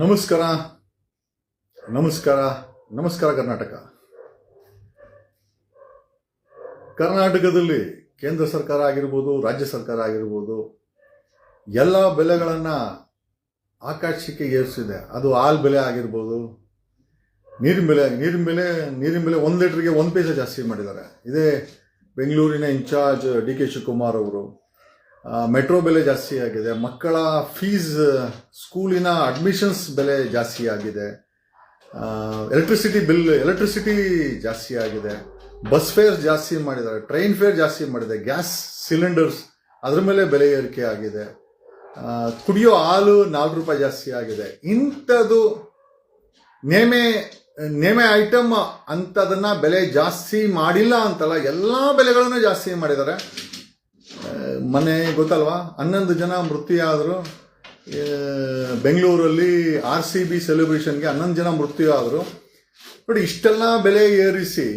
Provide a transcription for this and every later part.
ನಮಸ್ಕಾರ. ನಮಸ್ಕಾರ. ನಮಸ್ಕಾರ ಕರ್ನಾಟಕ. ಕರ್ನಾಟಕದಲ್ಲಿ ಕೇಂದ್ರ ಸರ್ಕಾರ ಆಗಿರ್ಬೋದು, ರಾಜ್ಯ ಸರ್ಕಾರ ಆಗಿರ್ಬೋದು, ಎಲ್ಲ ಬೆಲೆಗಳನ್ನು ಆಕಾಶಕ್ಕೆ ಏರಿಸಿದೆ. ಅದು ಹಾಲು ಬೆಲೆ ಆಗಿರ್ಬೋದು, ನೀರಿನ ಬೆಲೆ ನೀರಿನ ಬೆಲೆ ನೀರಿನ ಬೆಲೆ ಒಂದು ಲೀಟ್ರಿಗೆ ಒಂದು ಪೈಸೆ ಜಾಸ್ತಿ ಮಾಡಿದ್ದಾರೆ. ಇದೇ ಬೆಂಗಳೂರಿನ ಇನ್ಚಾರ್ಜ್ ಡಿ ಕೆ ಶಿವಕುಮಾರ್ ಅವರು. ಮೆಟ್ರೋ ಬೆಲೆ ಜಾಸ್ತಿ ಆಗಿದೆ. ಮಕ್ಕಳ ಫೀಸ್ ಸ್ಕೂಲಿನ ಅಡ್ಮಿಷನ್ಸ್ ಬೆಲೆ ಜಾಸ್ತಿ ಆಗಿದೆ. ಎಲೆಕ್ಟ್ರಿಸಿಟಿ ಬಿಲ್ ಎಲೆಕ್ಟ್ರಿಸಿಟಿ ಜಾಸ್ತಿ ಆಗಿದೆ. ಬಸ್ ಫೇರ್ ಜಾಸ್ತಿ ಮಾಡಿದ್ದಾರೆ. ಟ್ರೈನ್ ಫೇರ್ ಜಾಸ್ತಿ ಮಾಡಿದೆ. ಗ್ಯಾಸ್ ಸಿಲಿಂಡರ್ಸ್ ಅದ್ರ ಮೇಲೆ ಬೆಲೆ ಏರಿಕೆ ಆಗಿದೆ. ಕುಡಿಯೋ ಹಾಲು ನಾಲ್ಕು ರೂಪಾಯಿ ಜಾಸ್ತಿ ಆಗಿದೆ. ಇಂಥದ್ದು ನೇಮೆ ನೇಮೆ ಐಟಮ್ ಅಂಥದನ್ನು ಬೆಲೆ ಜಾಸ್ತಿ ಮಾಡಿಲ್ಲ ಅಂತಲ್ಲ, ಎಲ್ಲ ಬೆಲೆಗಳನ್ನು ಜಾಸ್ತಿ ಮಾಡಿದ್ದಾರೆ. ಮೊನ್ನೆ ಗೊತ್ತಲ್ವಾ? ಹನ್ನೊಂದು ಜನ ಮೃತ್ಯುವಾದರು ಬೆಂಗಳೂರಲ್ಲಿ ಆರ್ ಸಿ ಬಿ ಸೆಲೆಬ್ರೇಷನ್ಗೆ ಹನ್ನೊಂದು ಜನ ಮೃತ್ಯು ಆದರು ನೋಡಿ, ಇಷ್ಟೆಲ್ಲ ಬೆಲೆ ಏರಿಸಿ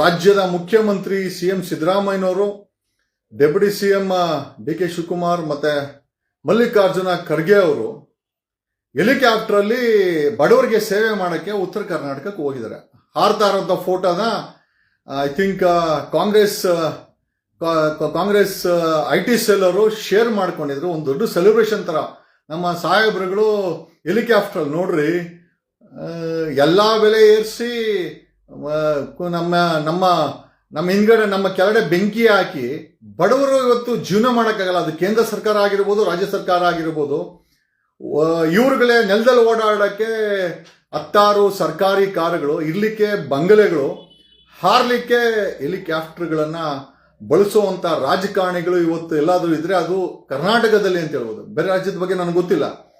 ರಾಜ್ಯದ ಮುಖ್ಯಮಂತ್ರಿ ಸಿ ಎಂ ಸಿದ್ದರಾಮಯ್ಯನವರು, deputy C M D K Shivakumar ಮತ್ತೆ ಮಲ್ಲಿಕಾರ್ಜುನ ಖರ್ಗೆ ಅವರು ಹೆಲಿಕಾಪ್ಟ್ರಲ್ಲಿ ಬಡವರಿಗೆ ಸೇವೆ ಮಾಡೋಕ್ಕೆ ಉತ್ತರ ಕರ್ನಾಟಕಕ್ಕೆ ಹೋಗಿದ್ದಾರೆ. ಹಾರ್ತಾ ಇರೋಂಥ ಫೋಟೋನ I think Congress Congress I T cell share ಮಾಡ್ಕೊಂಡಿದ್ರು. ಒಂದು ದೊಡ್ಡ ಸೆಲೆಬ್ರೇಷನ್ ತರ. ನಮ್ಮ ಸಾಹೇಬ್ರುಗಳು ಹೆಲಿಕಾಪ್ಟರ್ ನೋಡ್ರಿ. ಎಲ್ಲ ಬೆಲೆ ಏರಿಸಿ ನಮ್ಮ ನಮ್ಮ ನಮ್ಮ ಹಿಂದ್ಗಡೆ ನಮ್ಮ ಕೆಳಗಡೆ ಬೆಂಕಿ ಹಾಕಿ, ಬಡವರು ಇವತ್ತು ಜೀವನ ಮಾಡೋಕ್ಕಾಗಲ್ಲ. ಅದು ಕೇಂದ್ರ ಸರ್ಕಾರ ಆಗಿರ್ಬೋದು, ರಾಜ್ಯ ಸರ್ಕಾರ ಆಗಿರ್ಬೋದು. ಇವ್ರುಗಳೇ ನೆಲದಲ್ಲಿ ಓಡಾಡೋಕ್ಕೆ ಹತ್ತಾರು ಸರ್ಕಾರಿ ಕಾರುಗಳು, ಇರ್ಲಿಕ್ಕೆ ಬಂಗಲೆಗಳು, ಹಾರ್ಲಿಕ್ಕೆ ಹೆಲಿಕಾಪ್ಟರ್ಗಳನ್ನ ಬಳಸುವಂತ ರಾಜಕಾರಣಿಗಳು ಇವತ್ತು ಎಲ್ಲಾದ್ರೂ ಇದ್ರೆ ಅದು ಕರ್ನಾಟಕದಲ್ಲಿ ಅಂತ ಹೇಳ್ಬೋದು. ಬೇರೆ ರಾಜ್ಯದ ಬಗ್ಗೆ ನನಗೆ ಗೊತ್ತಿಲ್ಲ.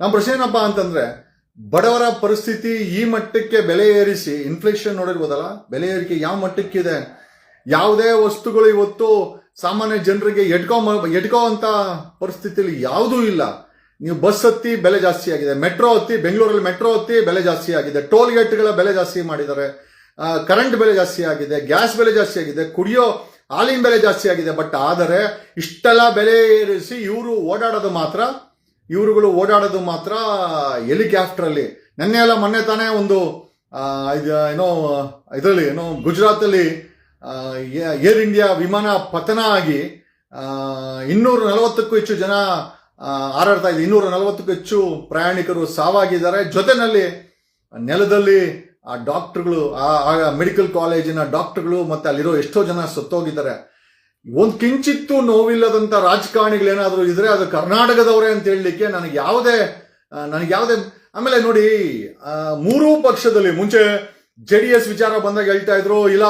ನಮ್ಮ ಪ್ರಶ್ನೆ ಏನಪ್ಪ ಅಂತಂದ್ರೆ, ಬಡವರ ಪರಿಸ್ಥಿತಿ ಈ ಮಟ್ಟಕ್ಕೆ ಬೆಲೆ ಏರಿಸಿ ಇನ್ಫ್ಲೇಷನ್ ನೋಡಿರ್ಬೋದಲ್ಲ? ಬೆಲೆ ಏರಿಕೆ ಯಾವ ಮಟ್ಟಕ್ಕಿದೆ? ಯಾವುದೇ ವಸ್ತುಗಳು ಇವತ್ತು ಸಾಮಾನ್ಯ ಜನರಿಗೆ ಎಟ್ಕೋ ಎಟ್ಕೋ ಅಂತ ಪರಿಸ್ಥಿತಿಲಿ ಯಾವುದೂ ಇಲ್ಲ. ನೀವು ಬಸ್ ಹತ್ತಿ ಬೆಲೆ ಜಾಸ್ತಿ ಆಗಿದೆ. ಮೆಟ್ರೋ ಹತ್ತಿ, ಬೆಂಗಳೂರಲ್ಲಿ ಮೆಟ್ರೋ ಹತ್ತಿ ಬೆಲೆ ಜಾಸ್ತಿ ಆಗಿದೆ. ಟೋಲ್ ಗೇಟ್ಗಳ ಬೆಲೆ ಜಾಸ್ತಿ ಮಾಡಿದ್ದಾರೆ. ಕರೆಂಟ್ ಬೆಲೆ ಜಾಸ್ತಿ ಆಗಿದೆ. ಗ್ಯಾಸ್ ಬೆಲೆ ಜಾಸ್ತಿ ಆಗಿದೆ. ಕುಡಿಯೋ ಹಾಲಿನ ಬೆಲೆ ಜಾಸ್ತಿ ಆಗಿದೆ ಬಟ್ ಆದರೆ ಇಷ್ಟೆಲ್ಲ ಬೆಲೆ ಏರಿಸಿ ಇವರು ಓಡಾಡೋದು ಮಾತ್ರ, ಇವರುಗಳು ಓಡಾಡೋದು ಮಾತ್ರ ಹೆಲಿಕ್ಯಾಪ್ಟ್ರಲ್ಲಿ. ನೆನ್ನೆ ಎಲ್ಲ ಮೊನ್ನೆ ತಾನೇ ಒಂದು ಇದು, ಏನೋ, ಇದರಲ್ಲಿ, ಏನೋ ಗುಜರಾತಲ್ಲಿ ಏರ್ ಇಂಡಿಯಾ ವಿಮಾನ ಪತನ ಆಗಿ ಇನ್ನೂರ ನಲವತ್ತಕ್ಕೂ ಹೆಚ್ಚು ಜನ ಹಾರಾಡ್ತಾ ಇದೆ ಇನ್ನೂರ ನಲವತ್ತಕ್ಕೂ ಹೆಚ್ಚು ಪ್ರಯಾಣಿಕರು ಸಾವಾಗಿದ್ದಾರೆ. ಜೊತೆನಲ್ಲಿ ನೆಲದಲ್ಲಿ ಆ ಡಾಕ್ಟರ್ಗಳು, ಆ ಮೆಡಿಕಲ್ ಕಾಲೇಜಿನ ಡಾಕ್ಟರ್ಗಳು ಮತ್ತೆ ಅಲ್ಲಿರೋ ಎಷ್ಟೋ ಜನ ಸತ್ತೋಗಿದ್ದಾರೆ. ಒಂದು ಕಿಂಚಿತ್ತು ನೋವಿಲ್ಲದಂತ ರಾಜಕಾರಣಿಗಳೇನಾದರೂ ಇದ್ರೆ ಅದು ಕರ್ನಾಟಕದವರೇ ಅಂತ ಹೇಳಲಿಕ್ಕೆ ನನಗೆ ಯಾವುದೇ ನನಗೆ ಯಾವುದೇ, ಆಮೇಲೆ ನೋಡಿ ಮೂರೂ ಪಕ್ಷದಲ್ಲಿ ಮುಂಚೆ ಜೆ ಡಿ ಎಸ್ ವಿಚಾರ ಬಂದಾಗ ಹೇಳ್ತಾ ಇದ್ರು, ಇಲ್ಲ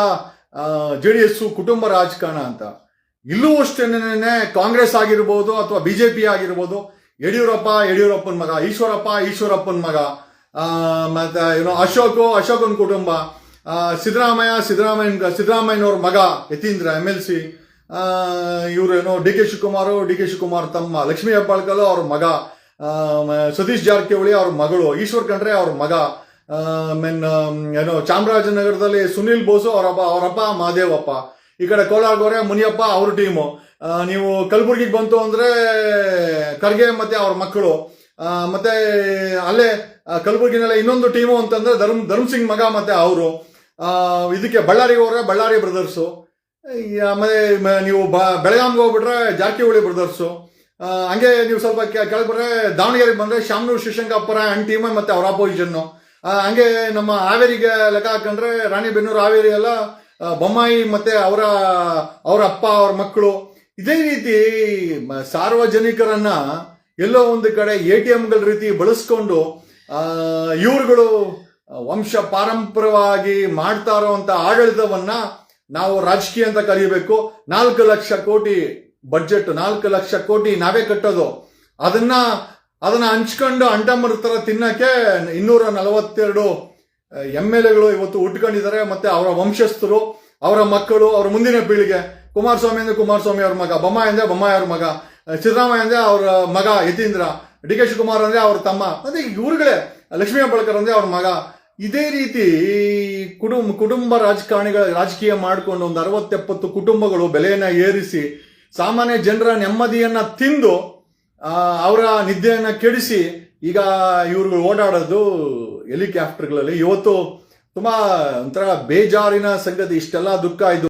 ಜೆ ಡಿ ಎಸ್ ಕುಟುಂಬ ರಾಜಕಾರಣ ಅಂತ. ಇಲ್ಲೂ ಅಷ್ಟೇನೆ ಕಾಂಗ್ರೆಸ್ ಆಗಿರ್ಬೋದು ಅಥವಾ ಬಿಜೆಪಿ ಆಗಿರ್ಬೋದು, ಯಡಿಯೂರಪ್ಪ, ಯಡಿಯೂರಪ್ಪನ ಮಗ, ಈಶ್ವರಪ್ಪ, ಈಶ್ವರಪ್ಪನ ಮಗ ಮತ್ತೆ ಏನೋ ಅಶೋಕು, ಅಶೋಕನ್ ಕುಟುಂಬ ಸಿದ್ದರಾಮಯ್ಯ ಸಿದ್ದರಾಮಯ್ಯ ಸಿದ್ದರಾಮಯ್ಯನವ್ರ ಮಗ, ಯತೀಂದ್ರ ಎಂ ಎಲ್ ಸಿ ಇವರು D K Shivakumar, D K Shivakumar ತಮ್ಮ, ಲಕ್ಷ್ಮೀ ಹೆಬ್ಬಾಳ್ಕರ್ ಅವ್ರ ಮಗ ಸತೀಶ್ ಜಾರಕಿಹೊಳಿ ಅವ್ರ ಮಗಳು, ಈಶ್ವರ್ ಖಂಡ್ರೆ ಅವ್ರ ಮಗ ಮೆನ್ ಏನೋ ಚಾಮರಾಜನಗರದಲ್ಲಿ ಸುನಿಲ್ ಬೋಸು ಅವರಪ್ಪ ಅವರಪ್ಪ ಮಹದೇವಪ್ಪ ಈ ಕಡೆ ಕೋಲಾರ ಗೋರೆ ಮುನಿಯಪ್ಪ ಅವ್ರ ಟೀಮು. ನೀವು ಕಲಬುರ್ಗಿಗೆ ಬಂತು ಅಂದ್ರೆ ಖರ್ಗೆ ಮತ್ತೆ ಅವ್ರ ಮಕ್ಕಳು. ಮತ್ತೆ ಅಲ್ಲೇ ಕಲಬುರಗಿನಲ್ಲಿ ಇನ್ನೊಂದು ಟೀಮು ಅಂತಂದ್ರೆ ಧರ್ಮ್ ಧರ್ಮ್ ಸಿಂಗ್ ಮಗ ಮತ್ತೆ ಅವರು. ಇದಕ್ಕೆ ಬಳ್ಳಾರಿಗೆ ಹೋದ್ರೆ ಬಳ್ಳಾರಿ ಬ್ರದರ್ಸು. ಆಮೇಲೆ ನೀವು ಬ, ಬೆಳಗಾಂಗೆ ಹೋಗ್ಬಿಟ್ರೆ ಜಾರಕಿಹೊಳಿ ಬ್ರದರ್ಸು. ಹಂಗೆ ನೀವು ಸ್ವಲ್ಪ ಕೆಳಗೆ ದಾವಣಗೆರೆಗೆ ಬಂದರೆ ಶಾಮನೂರು ಶಿವಶಂಕರಪ್ಪರ ಅಂಡ್ ಟೀಮ್ ಮತ್ತೆ ಅವರ ಅಪೋಸಿಷನ್ನು ಹಂಗೆ ನಮ್ಮ ಹಾವೇರಿಗೆ ಲೆಕ್ಕ ಹಾಕೊಂಡ್ರೆ ರಾಣಿಬೆನ್ನೂರು ಹಾವೇರಿ ಎಲ್ಲ ಬೊಮ್ಮಾಯಿ ಮತ್ತೆ ಅವರ ಅವರ ಅಪ್ಪ, ಅವ್ರ ಮಕ್ಕಳು. ಇದೇ ರೀತಿ ಸಾರ್ವಜನಿಕರನ್ನ ಎಲ್ಲೋ ಒಂದು ಕಡೆ ಎ ಟಿ ಎಂಗಳ ರೀತಿ ಬಳಸ್ಕೊಂಡು ಇವರುಗಳು ವಂಶ ಪಾರಂಪರವಾಗಿ ಮಾಡ್ತಾ ಇರುವಂತ ಆಡಳಿತವನ್ನ ನಾವು ರಾಜಕೀಯ ಅಂತ ಕರೀಬೇಕು. ನಾಲ್ಕು ಲಕ್ಷ ಕೋಟಿ ಬಡ್ಜೆಟ್ ನಾಲ್ಕು ಲಕ್ಷ ಕೋಟಿ ನಾವೇ ಕಟ್ಟೋದು. ಅದನ್ನ ಅದನ್ನ ಹಂಚ್ಕೊಂಡು ಅಂಟಮರ ತರ ತಿನ್ನಕ್ಕೆ ಇನ್ನೂರ ನಲವತ್ತೆರಡು ಎಂ ಎಲ್ ಎಗಳು ಇವತ್ತು ಉಟ್ಕೊಂಡಿದ್ದಾರೆ. ಮತ್ತೆ ಅವರ ವಂಶಸ್ಥರು, ಅವರ ಮಕ್ಕಳು, ಅವರ ಮುಂದಿನ ಪೀಳಿಗೆ ಕುಮಾರಸ್ವಾಮಿ ಅಂದ್ರೆ ಕುಮಾರಸ್ವಾಮಿ ಅವ್ರ ಮಗ ಬೊಮ್ಮಾಯಿ ಅಂದ್ರೆ ಬೊಮ್ಮಾಯಿ ಅವ್ರ ಮಗ ಸಿದ್ದರಾಮಯ್ಯ ಅಂದ್ರೆ ಅವರ ಮಗ, ಯತೀಂದ್ರ, ಡಿ ಕೆ ಶಿವಕುಮಾರ್ ಅಂದ್ರೆ ಅವ್ರ ತಮ್ಮ, ಮತ್ತೆ ಇವ್ರುಗಳೇ, ಲಕ್ಷ್ಮೀ ಹೆಬ್ಬಾಳ್ಕರ್ ಅಂದ್ರೆ ಅವ್ರ ಮಗ. ಇದೇ ರೀತಿ ಕುಟುಂಬ ಕುಟುಂಬ ರಾಜಕಾರಣಿಗಳ, ರಾಜಕೀಯ ಮಾಡಿಕೊಂಡು ಒಂದು ಅರವತ್ತೆಪ್ಪತ್ತು ಕುಟುಂಬಗಳು ಬೆಲೆಯನ್ನ ಏರಿಸಿ, ಸಾಮಾನ್ಯ ಜನರ ನೆಮ್ಮದಿಯನ್ನ ತಿಂದು ಅವರ ನಿದ್ದೆಯನ್ನ ಕೆಡಿಸಿ, ಈಗ ಇವ್ರುಗಳು ಓಡಾಡೋದು ಹೆಲಿಕಾಪ್ಟರ್ಗಳಲ್ಲಿ. ಇವತ್ತು ತುಂಬಾ ಒಂಥರ ಬೇಜಾರಿನ ಸಂಗತಿ, ಇಷ್ಟೆಲ್ಲ ದುಃಖ ಇದು.